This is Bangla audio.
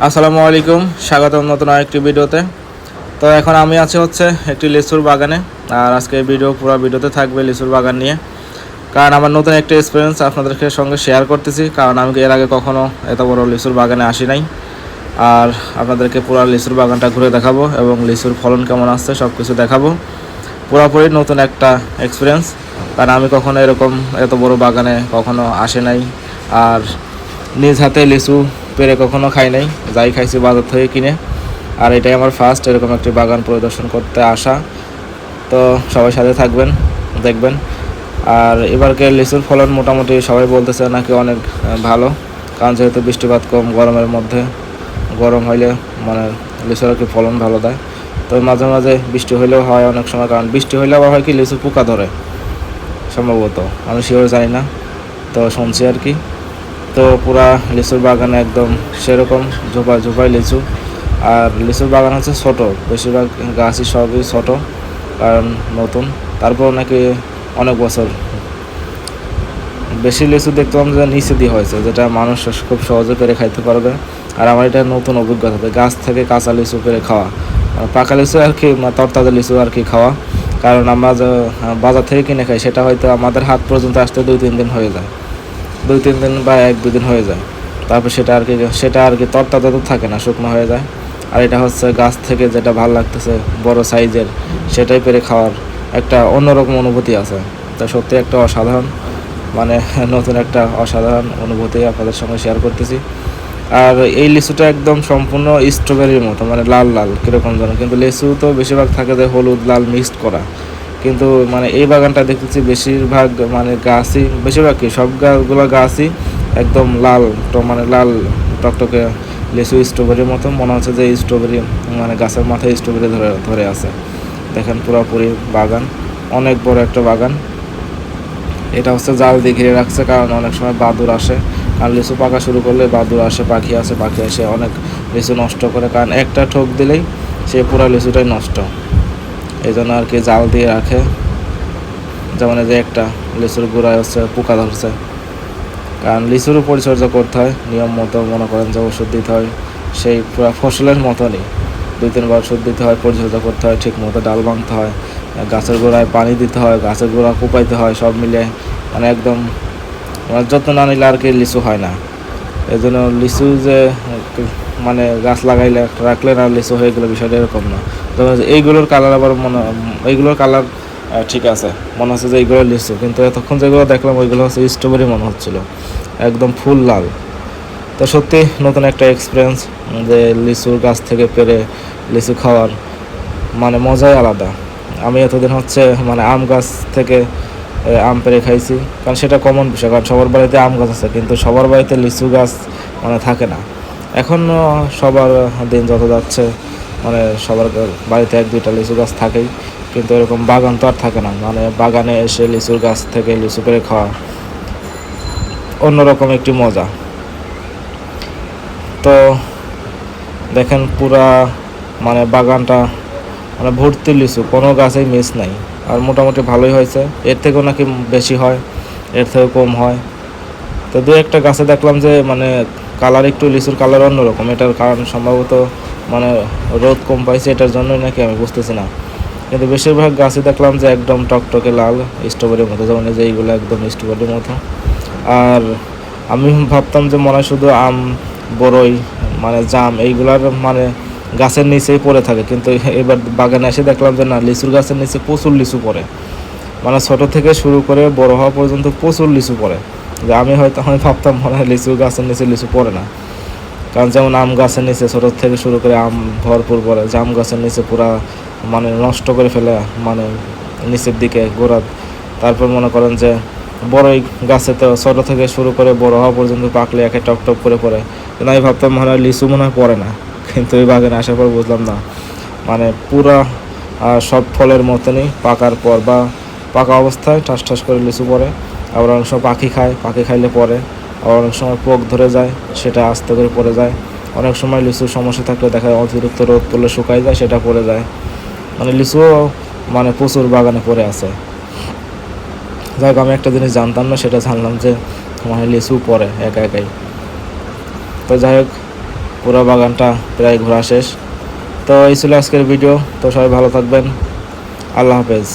আসসালামু আলাইকুম, স্বাগতম নতুন আরেকটি ভিডিওতে। তো এখন আমি আছি হচ্ছে একটি লিচুর বাগানে, আর আজকে ভিডিও, পুরো ভিডিওতে থাকবে লিচুর বাগান নিয়ে। কারণ আমার নতুন একটা এক্সপিরিয়েন্স আপনাদেরকে সঙ্গে শেয়ার করতেছি, কারণ আমি এর আগে কখনো এত বড় লিচুর বাগানে আসি নাই। আর আপনাদেরকে পুরো লিচুর বাগানটা ঘুরে দেখাবো এবং লিচুর ফলন কেমন আসছে সব কিছু দেখাবো। পুরোপুরি নতুন একটা এক্সপিরিয়েন্স কারণ আমি কখনো এরকম এত বড় বাগানে কখনো আসে নাই। আর নিজ হাতে লিচু পেরে কখনো খাই নাই, যাই খাইছি বাজার থেকে কিনে। আর এটাই আমার ফার্স্ট এরকম একটি বাগান পরিদর্শন করতে আসা। তো সবাই সাথে থাকবেন, দেখবেন। আর এবারকে লিচুর ফলন মোটামুটি সবাই বলতেছে নাকি অনেক ভালো। কারণ যেহেতু বৃষ্টিপাত কম গরমের মধ্যে, গরম হইলে মানে লিচুর আর কি ফলন ভালো দেয়। তো মাঝে মাঝে বৃষ্টি হইলেও হয় অনেক সময়, কারণ বৃষ্টি হইলে আবার হয় কি, লিচু পোকা ধরে। সম্ভবত, আমি শিওর জানি না। তো শুনছি আর কি। তো পুরা লিচুর বাগানে একদম সেরকম ঝোপা ঝোপাই লিচু। আর লিচুর বাগান হচ্ছে ছোট, বেশিরভাগ গাছই সবই ছোট, কারণ নতুন। তারপর নাকি অনেক বছর। বেশি লিচু দেখতাম যে নিচে দিয়ে হয়েছে, যেটা মানুষ খুব সহজে পেরে খাইতে পারবে। আর আমার এটা নতুন অভিজ্ঞতা গাছ থেকে কাঁচা লিচু পেরে খাওয়া। পাকা লিচু আর কি মানে তরতাজা লিচু আর কি খাওয়া। কারণ আমরা যে বাজার থেকে কিনে খাই, সেটা হয়তো আমাদের হাত পর্যন্ত আসতে দুই, তিন দিন হয়ে যায়। দুই, তিন দিন বা এক, দুই দিন হয়ে যায়। তারপর সেটা আর কি, সেটা আর কি তরতাজা থাকে না, শুকনো হয়ে যায়। আর এটা হচ্ছে গাছ থেকে যেটা ভালো লাগতেছে, বড় সাইজের, সেটাই পেরে খাওয়ার একটা অন্যরকম অনুভূতি আছে। তা সত্যি একটা অসাধারণ মানে নতুন একটা অসাধারণ অনুভূতি আপনাদের সঙ্গে শেয়ার করতেছি। আর এই লিচুটা একদম সম্পূর্ণ স্ট্রবেরির মতো মানে লাল লাল, কীরকম যেন। কিন্তু লিচু তো বেশিরভাগ থাকে যে হলুদ, লাল মিক্সড করা। কিন্তু মানে এই বাগানটা দেখতেছি বেশিরভাগ মানে গাছই, বেশিরভাগ কি? সব গাছগুলো গাছই একদম লাল, তো মানে লাল টকটকে লিচু স্ট্রবেরির মতো। মনে হচ্ছে যে স্ট্রবেরি মানে গাছের মাথায় স্ট্রবেরি ধরে ধরে আছে। দেখেন পুরোপুরি বাগান, অনেক বড় একটা বাগান। এটা হচ্ছে জাল দিয়ে ঘিরে রাখছে, কারণ অনেক সময় বাদুর আসে। আর লিচু পাকা শুরু করলে বাদুর আসে, পাখি আসে, পাখি এসে অনেক লিচু নষ্ট করে। কারণ একটা ঠোক দিলেই সে পুরো লিচুটাই নষ্ট। এই জন্য আর কি জাল দিয়ে রাখে। যেমন এই যে একটা, লিচুর গোড়ায় হচ্ছে, পোকা ধরছে। কারণ লিচুরও পরিচর্যা করতে হয়, নিয়ম মতো মনে করেন যে ওষুধ দিতে হয়। সেই পুরো ফসলের মতনই। দুই তিনবার ওষুধ দিতে হয়, পরিচর্যা করতে হয়, ঠিক মতো ডাল ভাঙতে হয়, গাছের গোড়ায় পানি দিতে হয়, গাছের গোড়া কুপাইতে হয়, সব মিলে মানে একদম মানে যত্ন না নিলে আর কি লিচু হয় না। এই জন্য লিচু যে মানে গাছ লাগাইলে রাখলে না লিচু হয়ে গেলে বিষয়টা এরকম না। তবে এইগুলোর কালার আবার মনে, এইগুলোর কালার ঠিক আছে। মনে হচ্ছে যে এইগুলো লিচু, কিন্তু এতক্ষণ যেগুলো দেখলাম ওইগুলো হচ্ছে স্ট্রবেরি মনে হচ্ছিল। একদম ফুল লাল। তো সত্যি নতুন একটা এক্সপিরিয়েন্স যে লিচুর গাছ থেকে পেরে লিচু খাওয়ার মানে মজাই আলাদা। আমি এতদিন হচ্ছে মানে আম গাছ থেকে আম পেরে খাইছি। কারণ সেটা কমন বিষয়, কারণ সবার বাড়িতে আম গাছ আছে, কিন্তু সবার বাড়িতে লিচু গাছ মানে থাকে না। এখনও সবার দিন যত যাচ্ছে মানে সবার বাড়িতে এক দুইটা লিচু গাছ থাকেই, কিন্তু এরকম বাগান তো আর থাকে না। মানে বাগানে এসে লিচুর গাছ থেকে লিচু পেরে খাওয়া অন্যরকম একটি মজা। তো দেখেন পুরা মানে বাগানটা মানে ভর্তি লিচু, কোনো গাছেই মিস নাই। আর মোটামুটি ভালোই হয়েছে। এর থেকেও নাকি বেশি হয়, এর থেকেও কম হয়। তো দু একটা গাছে দেখলাম যে মানে কালার একটু লিচুর কালার অন্যরকম। এটার কারণ সম্ভবত মানে রোদ কম পাইছে, এটার জন্যই নাকি আমি বুঝতেছি না। কিন্তু বেশিরভাগ গাছে দেখলাম যে একদম টকটকে লাল, স্ট্রবেরির মতো, যেমন যে এইগুলো একদম স্ট্রবেরির মতো। আর আমি ভাবতাম যে মনে শুধু আম বড়ই মানে জাম, এইগুলার মানে গাছের নিচেই পড়ে থাকে। কিন্তু এবার বাগানে এসে দেখলাম যে না, লিচুর গাছের নিচে প্রচুর লিচু পড়ে। মানে ছোটো থেকে শুরু করে বড় হওয়া পর্যন্ত প্রচুর লিচু পড়ে। যে আমি হয়তো, আমি ভাবতাম মনে হয় লিচু গাছের নিচে লিচু পড়ে না। কারণ যেমন আম গাছের নিচে ছোটো থেকে শুরু করে আম ভরপুর পড়ে, জাম গাছের নিচে পুরা মানে নষ্ট করে ফেলে মানে নিচের দিকে গোড়া। তারপর মনে করেন যে বড়ই গাছে তো ছোট থেকে শুরু করে বড় হওয়া পর্যন্ত পাকলে একে টক টক করে পড়ে। আমি ভাবতাম মনে হয় লিচু মনে হয় পড়ে না। কিন্তু এই বাগানে আসার পর বুঝলাম না। মানে পুরা সব ফলের মতনই পাকার পর বা পাকা অবস্থায় ঠাস ঠাস করে লিচু পড়ে। আবার অনেক সময় পাখি খায়, পাখি খাইলে পড়ে। আবার অনেক সময় পোক ধরে যায়, সেটা আস্তে করে পড়ে যায়। অনেক সময় লিচুর সমস্যা থাকলে দেখা যায় অতিরিক্ত রোদ পড়লে শুকাই যায়, সেটা পড়ে যায়। মানে লিচুও মানে প্রচুর বাগানে পড়ে আছে। যাই আমি একটা জিনিস জানতাম না, সেটা জানলাম যে মানে লিচু পড়ে একা একাই। তো যাই হোক পুরো বাগানটা প্রায় ঘোরা শেষ। তো এই ছিল আজকের ভিডিও তো সবাই ভালো থাকবেন। আল্লাহ হাফেজ।